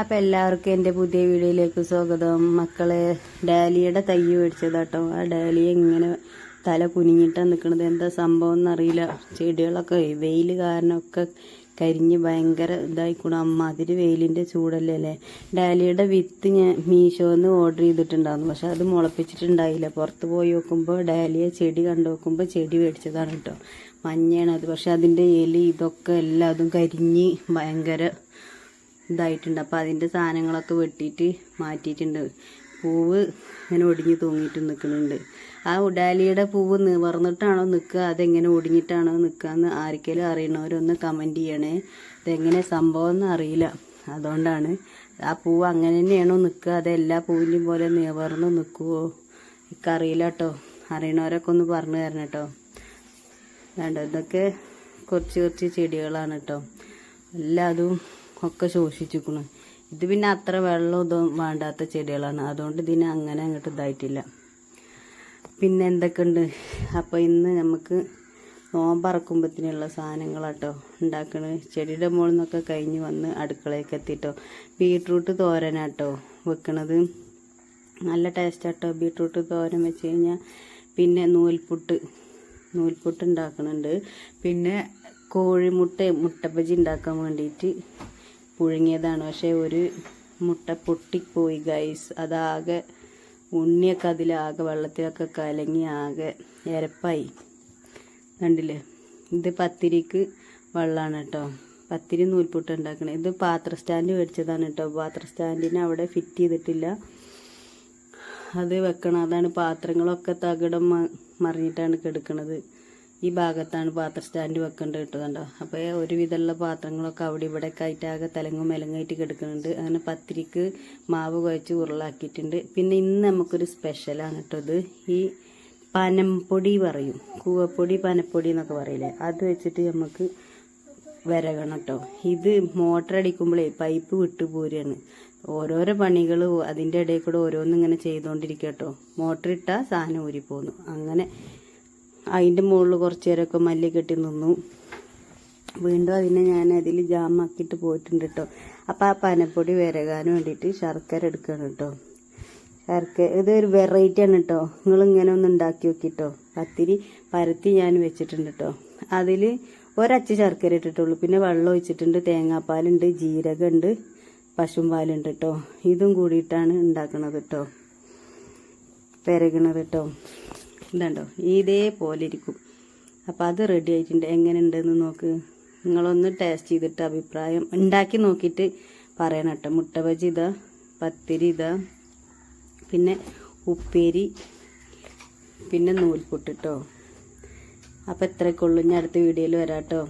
അപ്പം എല്ലാവർക്കും എന്റെ പുതിയ വീഡിയോയിലേക്ക് സ്വാഗതം. മക്കളെ ഡാലിയുടെ തൈ മേടിച്ചതാട്ടോ. ആ ഡാലിയ ഇങ്ങനെ തല കുനിഞ്ഞിട്ടാണ് നിൽക്കുന്നത് എന്താ സംഭവം എന്നറിയില്ല. ചെടികളൊക്കെ വെയിൽ കാരണമൊക്കെ കരിഞ്ഞ് ഭയങ്കര ഇതായിക്കൂടും അമ്മ അതിര് വെയിലിന്റെ ചൂടല്ലേ അല്ലേ? ഡാലിയുടെ വിത്ത് ഞാൻ മീഷോന്ന് ഓർഡർ ചെയ്തിട്ടുണ്ടായിരുന്നു. പക്ഷെ അത് മുളപ്പിച്ചിട്ടുണ്ടായില്ല. പുറത്ത് പോയി നോക്കുമ്പോൾ ഡാലിയ ചെടി കണ്ടു നോക്കുമ്പോൾ ചെടി മേടിച്ചതാണ് കേട്ടോ. മഞ്ഞയാണ് അത്. പക്ഷെ അതിന്റെ എലി ഇതൊക്കെ എല്ലാതും കരിഞ്ഞ് ഭയങ്കര ഇതായിട്ടുണ്ട്. അപ്പോൾ അതിന്റെ സാധനങ്ങളൊക്കെ വെട്ടിയിട്ട് മാറ്റിയിട്ടുണ്ട്. പൂവ് ഇങ്ങനെ ഒടിഞ്ഞ് തൂങ്ങിയിട്ട് നിൽക്കുന്നുണ്ട്. ആ ഉഡാലിയുടെ പൂവ് നിവർന്നിട്ടാണോ നിൽക്കുക? അതെങ്ങനെ ഒടിഞ്ഞിട്ടാണോ നിൽക്കുക എന്ന് ആർക്കെങ്കിലും അറിയണവരൊന്ന് കമന്റ് ചെയ്യണേ. ഇതെങ്ങനെ സംഭവം എന്ന് അറിയില്ല. അതുകൊണ്ടാണ് ആ പൂവ് അങ്ങനെ തന്നെയാണോ നിൽക്കുക? അത് എല്ലാ പൂവിന്റെയും പോലെ നിവർന്ന് നിൽക്കുമോ എനിക്കറിയില്ല കേട്ടോ. അറിയണവരൊക്കെ ഒന്ന് പറഞ്ഞു തരണം കേട്ടോ. വേണ്ട ഇതൊക്കെ കുറച്ച് കുറച്ച് ചെടികളാണ് കേട്ടോ. എല്ലാതും ഒക്കെ ശോഷിച്ചിരിക്കുന്നു ഇത് പിന്നെ അത്ര വെള്ളം ഇതും വേണ്ടാത്ത ചെടികളാണ്. അതുകൊണ്ട് ഇതിന് അങ്ങനെ അങ്ങോട്ട് ഇതായിട്ടില്ല. പിന്നെ എന്തൊക്കെയുണ്ട്? അപ്പോൾ ഇന്ന് നമുക്ക് നോമ്പറക്കുമ്പത്തിനുള്ള സാധനങ്ങളാട്ടോ ഉണ്ടാക്കണത് ചെടിയുടെ മുകളിൽ നിന്നൊക്കെ കഴിഞ്ഞ് വന്ന് അടുക്കളയൊക്കെ എത്തിയിട്ടോ ബീട്രൂട്ട് തോരനാട്ടോ വെക്കണത്. നല്ല ടേസ്റ്റാട്ടോ ബീട്രൂട്ട് തോരൻ വെച്ച് കഴിഞ്ഞാൽ പിന്നെ നൂൽപുട്ട് നൂൽപുട്ട് ഉണ്ടാക്കുന്നുണ്ട് പിന്നെ കോഴിമുട്ട മുട്ടപ്പജി ഉണ്ടാക്കാൻ വേണ്ടിയിട്ട് പുഴുങ്ങിയതാണ്. പക്ഷേ ഒരു മുട്ട പൊട്ടിപ്പോയി ഗൈസ്. അതാകെ ഉണ്ണിയൊക്കെ അതിലാകെ വെള്ളത്തിലൊക്കെ കലങ്ങി ആകെ എരപ്പായി. കണ്ടില്ലേ? ഇത് പത്തിരിക്ക് വെള്ളമാണ് കേട്ടോ. പത്തിരി നൂൽപുട്ട് ഉണ്ടാക്കണേ. ഇത് പാത്ര സ്റ്റാൻഡ് മേടിച്ചതാണ് കേട്ടോ. പാത്ര സ്റ്റാൻഡിന് അവിടെ ഫിറ്റ് ചെയ്തിട്ടില്ല. അത് വെക്കണം. അതാണ് പാത്രങ്ങളൊക്കെ തകിടം മറിഞ്ഞിട്ടാണ് കിടക്കണത്. ഈ ഭാഗത്താണ് പാത്ര സ്റ്റാൻഡ് വെക്കേണ്ടത് കേട്ടോ കണ്ടോ? അപ്പോൾ ഒരുവിധമുള്ള പാത്രങ്ങളൊക്കെ അവിടെ ഇവിടെ ആയിട്ട് ആകെ തലങ്ങും മെലങ്ങായിട്ട് കിടക്കുന്നുണ്ട്. അങ്ങനെ പത്തിരിക്ക് മാവ് കുഴച്ച് ഉരുളാക്കിയിട്ടുണ്ട്. പിന്നെ ഇന്ന് നമുക്കൊരു സ്പെഷ്യലാണ് കേട്ടോ ഇത്. ഈ പനംപൊടി പറയും. കൂവപ്പൊടി പനപ്പൊടി എന്നൊക്കെ പറയില്ലേ? അത് വെച്ചിട്ട് നമുക്ക് വരകണം കേട്ടോ. ഇത് മോട്ടർ അടിക്കുമ്പോഴേ പൈപ്പ് വിട്ടു പോരുകയാണ്. ഓരോരോ പണികൾ അതിന്റെ ഇടയിൽ കൂടെ ഓരോന്നിങ്ങനെ ചെയ്തുകൊണ്ടിരിക്കുക കേട്ടോ. മോട്ടർ ഇട്ടാൽ സാധനം ഊരിപ്പോന്നു അങ്ങനെ അതിന്റെ മുകളിൽ കുറച്ച് നേരമൊക്കെ മല്ലി കെട്ടി നിന്നു. വീണ്ടും അതിനെ ഞാൻ അതിൽ ജാമാക്കിയിട്ട് പോയിട്ടുണ്ട് കേട്ടോ അപ്പോൾ ആ പനപ്പൊടി വിരകാൻ വേണ്ടിയിട്ട് ശർക്കര എടുക്കണം കേട്ടോ ശർക്കര ഇതൊരു ഒരു വെറൈറ്റി ആണ് കേട്ടോ നിങ്ങൾ ഇങ്ങനെ ഒന്ന് ഉണ്ടാക്കി നോക്കിട്ടോ പത്തിരി പരത്തി ഞാൻ വെച്ചിട്ടുണ്ട് കേട്ടോ അതിൽ ഒരച്ച് ശർക്കര ഇട്ടിട്ടുള്ളൂ. പിന്നെ വെള്ളം ഒഴിച്ചിട്ടുണ്ട്. തേങ്ങാപ്പാലുണ്ട് ജീരകമുണ്ട് പശുമ്പാലുണ്ട് പാലുണ്ട് കേട്ടോ ഇതും കൂടിയിട്ടാണ് ഉണ്ടാക്കണത് കേട്ടോ പെരകണത് കേട്ടോ ഇതുണ്ടോ ഇതേപോലെ ഇരിക്കും അപ്പോൾ അത് റെഡി ആയിട്ടുണ്ട്. എങ്ങനെ ഉണ്ടെന്ന് നോക്ക്. നിങ്ങളൊന്ന് ടേസ്റ്റ് ചെയ്തിട്ട് അഭിപ്രായം ഉണ്ടാക്കി നോക്കിയിട്ട് പറയണം കേട്ടോ. മുട്ട ബജി ഇതാ പത്തിരി ഇതാ പിന്നെ ഉപ്പേരി പിന്നെ നൂൽപുട്ട് കേട്ടോ അപ്പോൾ ഇത്രയൊക്കെ ഞാൻ അടുത്ത വീഡിയോയിൽ വരാം കേട്ടോ